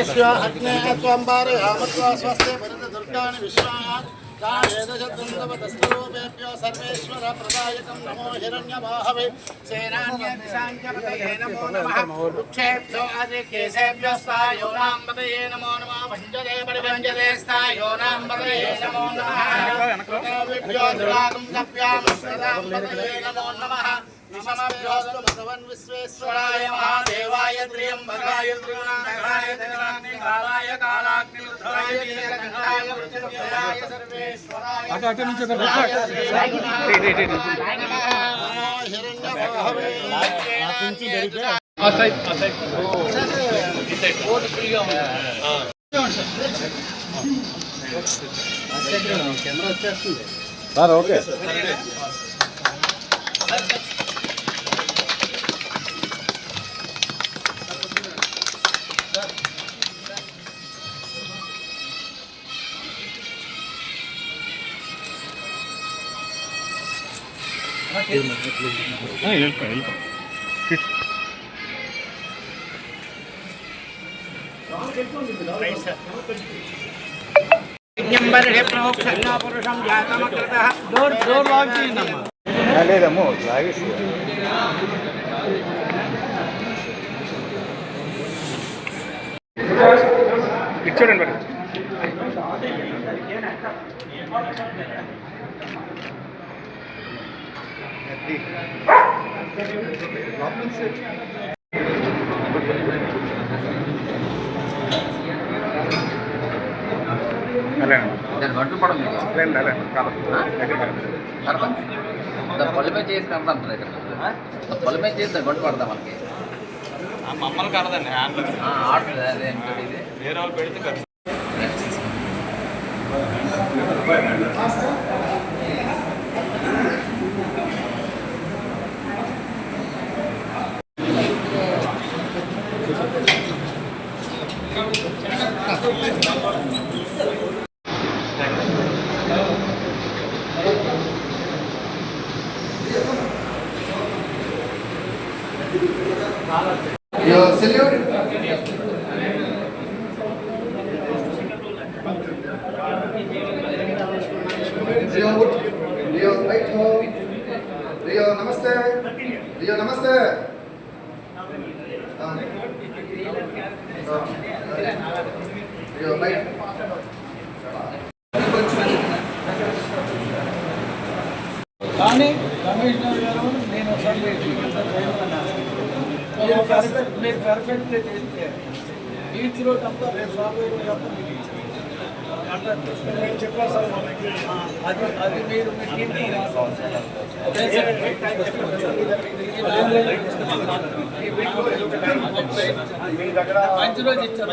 ఏకస్వ అగ్నేయ త్వంబారే ఆమత్వా స్వస్తే భరత దుర్గాని విశ్వాన్. ేభ్యో సర్వేశ్వర ప్రదాయకం నమో హిరణ్యమాహవే. సేనాన్యేశాంజపతయే నమో నమః. వృక్షేభ్యో అధికేశేభ్యో స్థాయోనాంబతయే నమో నమః. భంజతే పరిభంజతే స్థాయోనాంబతయే నమో నమః. విభ్యో దురాగం గభ్యాం నమో నమః. విశ్వేశ్వరాయ మహాదేవాయ త్రియంబకాయ అటు నుంచి ఓటు సార్ ఓకే. యజ్ఞంబర్హి ప్రోక్షణ లేదమ్మో లాగేసి ఇచ్చాడండి మరి గంటలు పడదు పళ్ళు మీద? చేసి కడతాం ఇక్కడ. మీద చేసి దాని గంట పడతాం మనకి మమ్మల్ని కడదండి ఆడుతుంది అదే ఏంటంటే ఇది. వేరే వాళ్ళు పెడితే ఖర్చు Your salute. Rio, మీరు పర్ఫెక్ట్ మీరు చేస్తే ఈచ్ రోజు అంతా రేపు రాబోయే రోజు అంతా మీకు అది అది మీరు మీ టీంకి మంచి రోజు ఇచ్చారు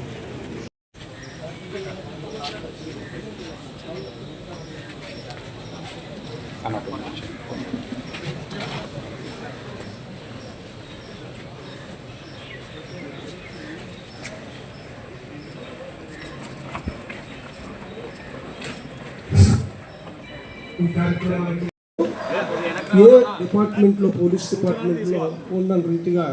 ఈ కార్యక్రమానికి ఏ డిపార్ట్మెంట్లో పోలీస్ డిపార్ట్మెంట్లో ఉన్న రీతిగా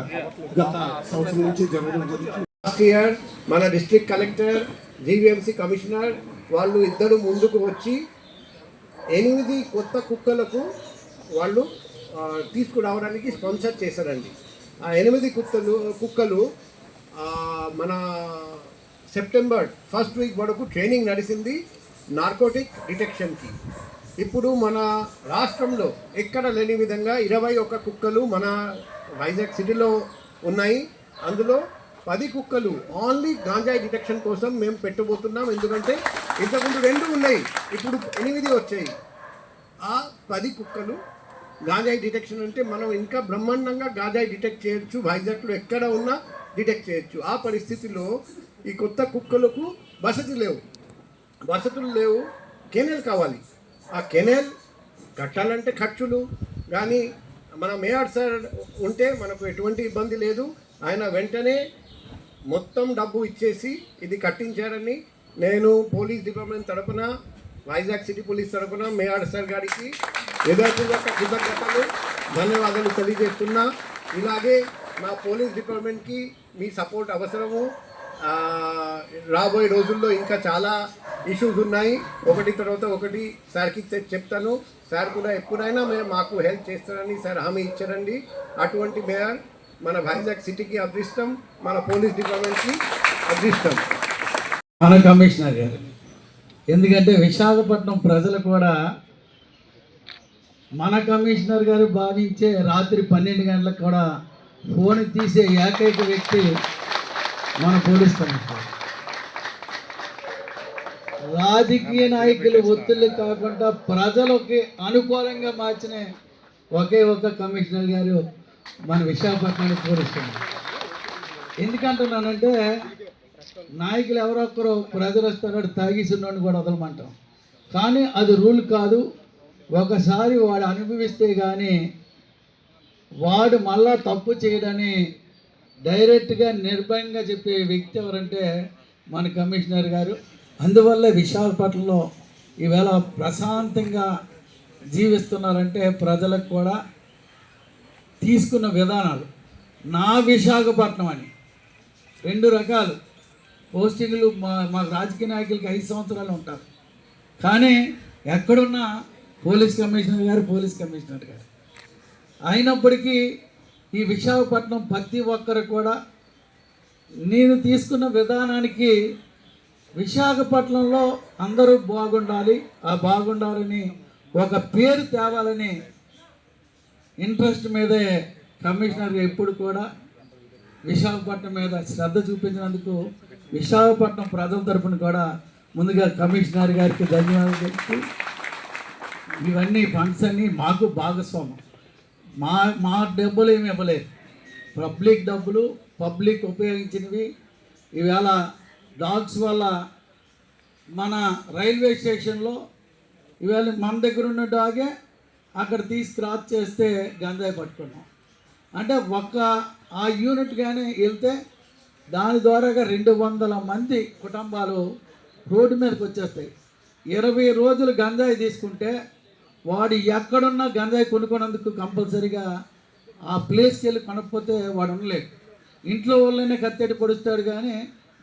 గత సంవత్సరం నుంచి జరగడం జరుగుతుంది. లాస్ట్ ఇయర్ మన డిస్ట్రిక్ట్ కలెక్టర్ జీవీఎంసీ కమిషనర్ వాళ్ళు ఇద్దరు ముందుకు వచ్చి ఎనిమిది కొత్త కుక్కలకు వాళ్ళు తీసుకురావడానికి స్పాన్సర్ చేశారండి. ఆ ఎనిమిది కుక్కలు కుక్కలు మన సెప్టెంబర్ ఫస్ట్ వీక్ వరకు ట్రైనింగ్ నడిచింది నార్కోటిక్ డిటెక్షన్కి. ఇప్పుడు మన రాష్ట్రంలో ఎక్కడ లేని విధంగా ఇరవై ఒక్క కుక్కలు మన వైజాగ్ సిటీలో ఉన్నాయి. అందులో పది కుక్కలు ఓన్లీ గాంజాయి డిటెక్షన్ కోసం మేము పెట్టబోతున్నాం. ఎందుకంటే ఇంతకుముందు రెండు ఉన్నాయి. ఇప్పుడు ఎనిమిది వచ్చాయి. ఆ పది కుక్కలు గాంజాయి డిటెక్షన్ అంటే మనం ఇంకా బ్రహ్మాండంగా గాంజాయి డిటెక్ట్ చేయొచ్చు. వైజాగ్లో ఎక్కడ ఉన్నా డిటెక్ట్ చేయొచ్చు. ఆ పరిస్థితిలో ఈ కొత్త కుక్కలకు వసతి లేవు. వసతులు లేవు. కెనెల్ కావాలి. ఆ కెనాల్ కట్టాలంటే ఖర్చులు కానీ మన మేయర్ సార్ ఉంటే మనకు ఎటువంటి ఇబ్బంది లేదు. ఆయన వెంటనే మొత్తం డబ్బు ఇచ్చేసి ఇది కట్టించారని నేను పోలీస్ డిపార్ట్మెంట్ తరపున వైజాగ్ సిటీ పోలీస్ తరపున మేయర్ సార్ గారికి హృదయపూర్వక కృతజ్ఞతలు ధన్యవాదాలు తెలియజేస్తున్నా. ఇలాగే మా పోలీస్ డిపార్ట్మెంట్కి మీ సపోర్ట్ అవసరము. రాబోయే రోజుల్లో ఇంకా చాలా ఇష్యూస్ ఉన్నాయి. ఒకటి తర్వాత ఒకటి సార్కి చెప్తాను. సార్ కూడా ఎప్పుడైనా మేము మాకు హెల్ప్ చేస్తారని సార్ హామీ ఇచ్చారండి. అటువంటి మేయర్ మన వైజాగ్ సిటీకి అదృష్టం మన పోలీస్ డిపార్ట్మెంట్కి అదృష్టం. మన కమిషనర్ గారు. ఎందుకంటే విశాఖపట్నం ప్రజలు కూడా మన కమిషనర్ గారు భావించే రాత్రి పన్నెండు గంటలకు కూడా ఫోన్ తీసే ఏకైక వ్యక్తి మన పోలీస్ రాజకీయ నాయకులు ఒత్తిళ్ళు కాకుండా ప్రజలకి అనుకూలంగా మార్చిన ఒకే ఒక కమిషనర్ గారు మన విశాఖపట్నానికి పోలీస్ ఎందుకంటున్నానంటే నాయకులు ఎవరొక్కరు ప్రజలు వస్తాడు తాగేసినోడిని కూడా వదలమంటాం. కానీ అది రూల్ కాదు. ఒకసారి వాడు అనుభవిస్తే కానీ వాడు మళ్ళా తప్పు చేయడని డైరెక్ట్గా నిర్భయంగా చెప్పే వ్యక్తి ఎవరంటే మన కమిషనర్ గారు. అందువల్ల విశాఖపట్నంలో ఈవేళ ప్రశాంతంగా జీవిస్తున్నారంటే ప్రజలకు కూడా తీసుకున్న విధానాలు. నా విశాఖపట్నం అని రెండు రకాలు. పోస్టింగ్లు మా మా రాజకీయ నాయకులకి ఐదు సంవత్సరాలు ఉంటారు. కానీ ఎక్కడున్నా పోలీస్ కమిషనర్ గారు పోలీస్ కమిషనర్ గారు. అయినప్పటికీ ఈ విశాఖపట్నం ప్రతి ఒక్కరు కూడా నేను తీసుకున్న విధానానికి విశాఖపట్నంలో అందరూ బాగుండాలి. ఆ బాగుండాలని ఒక పేరు తేవాలని ఇంట్రెస్ట్ మీదే కమిషనర్ ఎప్పుడు కూడా విశాఖపట్నం మీద శ్రద్ధ చూపించినందుకు విశాఖపట్నం ప్రజల తరపున కూడా ముందుగా కమిషనర్ గారికి ధన్యవాదాలు చెప్తూ ఇవన్నీ ఫండ్స్ అన్నీ మాకు భాగస్వామ్యం. మా మా డబ్బులు ఏమి ఇవ్వలేదు పబ్లిక్ డబ్బులు పబ్లిక్ ఉపయోగించినవి. ఈవేళ డాగ్స్ వల్ల మన రైల్వే స్టేషన్లో ఇవాళ మన దగ్గర ఉన్న డాగే అక్కడ తీసి క్రాస్ చేస్తే గంజాయి పట్టుకున్నాం. అంటే ఒక్క ఆ యూనిట్ కానీ వెళ్తే దాని ద్వారాగా రెండు వందల మంది కుటుంబాలు రోడ్డు మీదకి వచ్చేస్తాయి. ఇరవై రోజులు గంజాయి తీసుకుంటే వాడు ఎక్కడున్నా గంజాయి కొనుక్కున్నందుకు కంపల్సరీగా ఆ ప్లేస్కి వెళ్ళి కొనకపోతే వాడు ఉండలేడు. ఇంట్లో వాళ్ళనే కత్తెడి పొడుస్తాడు కానీ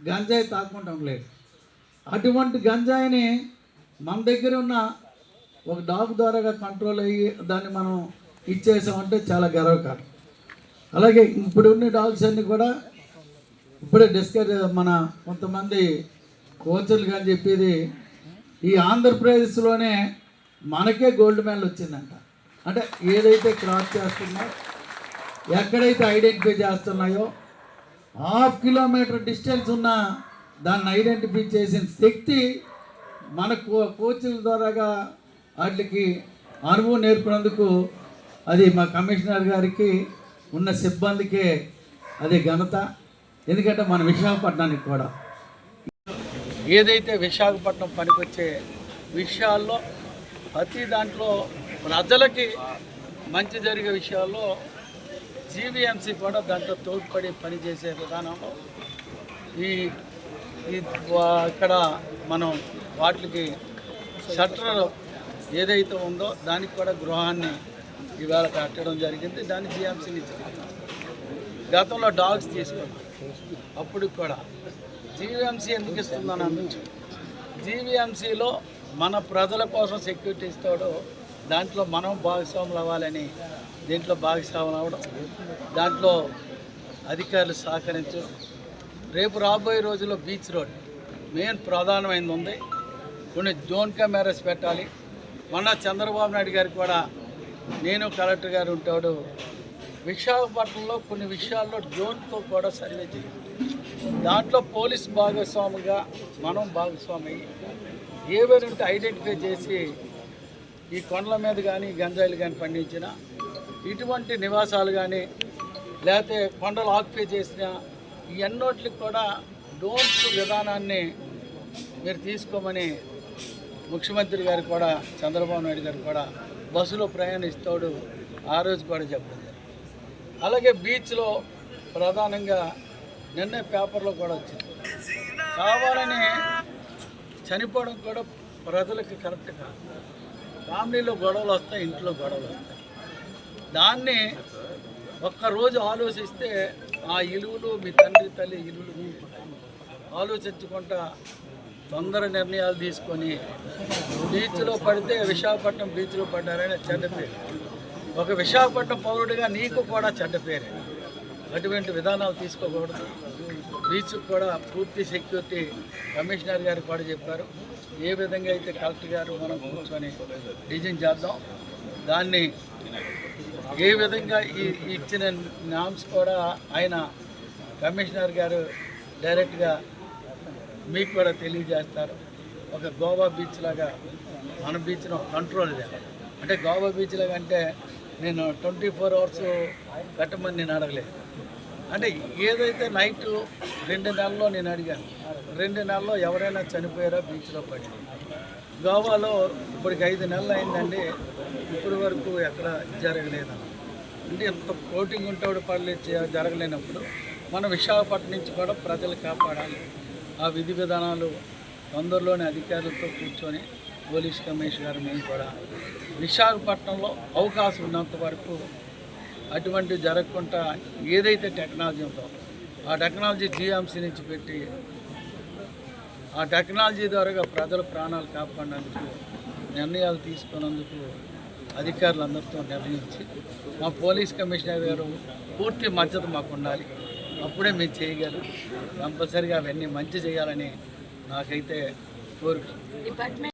గంజాయి తాకుండా ఉండలేడు. అటువంటి గంజాయిని మన దగ్గర ఉన్న ఒక డాగ్ ద్వారాగా కంట్రోల్ అయ్యి దాన్ని మనం ఇచ్చేసామంటే చాలా గర్వకారం అలాగే ఇప్పుడు ఉన్న డాగ్స్ అన్నీ కూడా ఇప్పుడే డిస్కస్ మన కొంతమంది కోచర్లు కానీ చెప్పేది ఈ ఆంధ్రప్రదేశ్లోనే మనకే గోల్డ్ మెడల్ వచ్చిందంట. అంటే ఏదైతే క్రాస్ చేస్తున్నాయో ఎక్కడైతే ఐడెంటిఫై చేస్తున్నాయో హాఫ్ కిలోమీటర్ డిస్టెన్స్ ఉన్న దాన్ని ఐడెంటిఫై చేసిన శక్తి మన కో కోచ్ల ద్వారాగా వాటికి అనుభవం నేర్పినందుకు అది మా కమిషనర్ గారికి ఉన్న సిబ్బందికే అది ఘనత. ఎందుకంటే మన విశాఖపట్నానికి కూడా. ఏదైతే విశాఖపట్నం పనికొచ్చే విషయాల్లో ప్రతి దాంట్లో ప్రజలకి మంచి జరిగే విషయాల్లో జీవీఎంసీ కూడా దాంట్లో తోడ్పడి పనిచేసే విధానంలో ఈ ఇక్కడ మనం వాటికి షట్టర్ ఏదైతే ఉందో దానికి కూడా గృహాన్ని ఇవాళ కట్టడం జరిగింది. దాన్ని జీఎంసీ నుంచి గతంలో డాగ్స్ తీసుకున్నాం. అప్పుడు కూడా జీవీఎంసీ ఎందుకు ఇస్తుందని అనొచ్చు జీవీఎంసీలో మన ప్రజల కోసం సెక్యూరిటీ ఇస్తాడో దాంట్లో మనం భాగస్వాములు అవ్వాలని దీంట్లో భాగస్వాములు అవ్వడం దాంట్లో అధికారులు సహకరించడం. రేపు రాబోయే రోజుల్లో బీచ్ రోడ్ మెయిన్ ప్రధానమైనది ఉంది. కొన్ని జోన్ కెమెరాస్ పెట్టాలి. మొన్న చంద్రబాబు నాయుడు గారికి కూడా నేను కలెక్టర్ గారు ఉంటాడు. విశాఖపట్నంలో కొన్ని విషయాల్లో డ్రోన్తో కూడా సర్వే చేయాలి దాంట్లో పోలీస్ భాగస్వామిగా మనం భాగస్వామి అయ్యి ఏవైనా ఉంటే ఐడెంటిఫై చేసి ఈ కొండల మీద కానీ గంజాయిలు కానీ పండించిన ఇటువంటి నివాసాలు కానీ లేకపోతే కొండలు ఆక్యుపై చేసిన ఈ అన్నోట్లకి కూడా డోంట్ విధానాన్ని మీరు తీసుకోమని ముఖ్యమంత్రి గారు కూడా చంద్రబాబు నాయుడు గారు కూడా బస్సులో ప్రయాణిస్తాడు ఆ రోజు కూడా చెప్పడం అలాగే బీచ్లో ప్రధానంగా నిన్న పేపర్లో కూడా వచ్చింది. కావాలని చనిపోవడం కూడా ప్రజలకు కరెక్ట్ కాదు. ఫ్యామిలీలో గొడవలు వస్తాయి ఇంట్లో గొడవలు వస్తాయి. దాన్ని ఒక్కరోజు ఆలోచిస్తే ఆ ఇలువలు మీ తండ్రి తల్లి ఇలువలు మీకు ఆలోచించుకుంటా తొందర నిర్ణయాలు తీసుకొని బీచ్లో పడితే విశాఖపట్నం బీచ్లో పడ్డారని చెడ్డ పేరు. ఒక విశాఖపట్నం పౌరుడిగా నీకు కూడా చెడ్డ పేరే. అటువంటి విధానాలు తీసుకోకూడదు. బీచ్ కూడా పూర్తి సెక్యూరిటీ కమిషనర్ గారు కూడా చెప్పారు. ఏ విధంగా అయితే కలెక్టర్ గారు మనం కూర్చొని డిజైన్ చేద్దాం దాన్ని ఏ విధంగా ఈ ఇచ్చిన నామ్స్ కూడా ఆయన కమిషనర్ గారు డైరెక్ట్గా మీకు కూడా తెలియజేస్తారు. ఒక గోవా బీచ్ లాగా మన బీచ్ను కంట్రోల్ చేయాలి అంటే గోవా బీచ్ లాగా అంటే నేను ట్వంటీ ఫోర్ అవర్స్ కట్టమని నేను అడగలేదు. అంటే ఏదైతే నైట్ రెండు నెలల్లో నేను అడిగాను రెండు నెలల్లో ఎవరైనా చనిపోయారా బీచ్లో పడి? గోవాలో ఇప్పటికి ఐదు నెలలు అయిందండి ఇప్పటి వరకు ఎక్కడ జరగలేదని అంటే ఎంత కోటింగ్ ఉంటాడు పడలేదు జరగలేనప్పుడు మనం విశాఖపట్నం నుంచి కూడా ప్రజలు కాపాడాలి. ఆ విధి విధానాలు తొందరలోని అధికారులతో కూర్చొని పోలీస్ కమిషనర్ మేము కూడా విశాఖపట్నంలో అవకాశం ఉన్నంత వరకు అటువంటివి జరగకుండా ఏదైతే టెక్నాలజీ ఉందో ఆ టెక్నాలజీ జీఎంసీ నుంచి పెట్టి ఆ టెక్నాలజీ ద్వారా ప్రజల ప్రాణాలు కాపాడినందుకు నిర్ణయాలు తీసుకున్నందుకు అధికారులందరితో నిర్ణయించి మా పోలీస్ కమిషనర్ గారు పూర్తి మద్దతు మాకు ఉండాలి. అప్పుడే మేము చేయగలరు. కంపల్సరిగా అవన్నీ మంచి చేయాలని నాకైతే కోరిక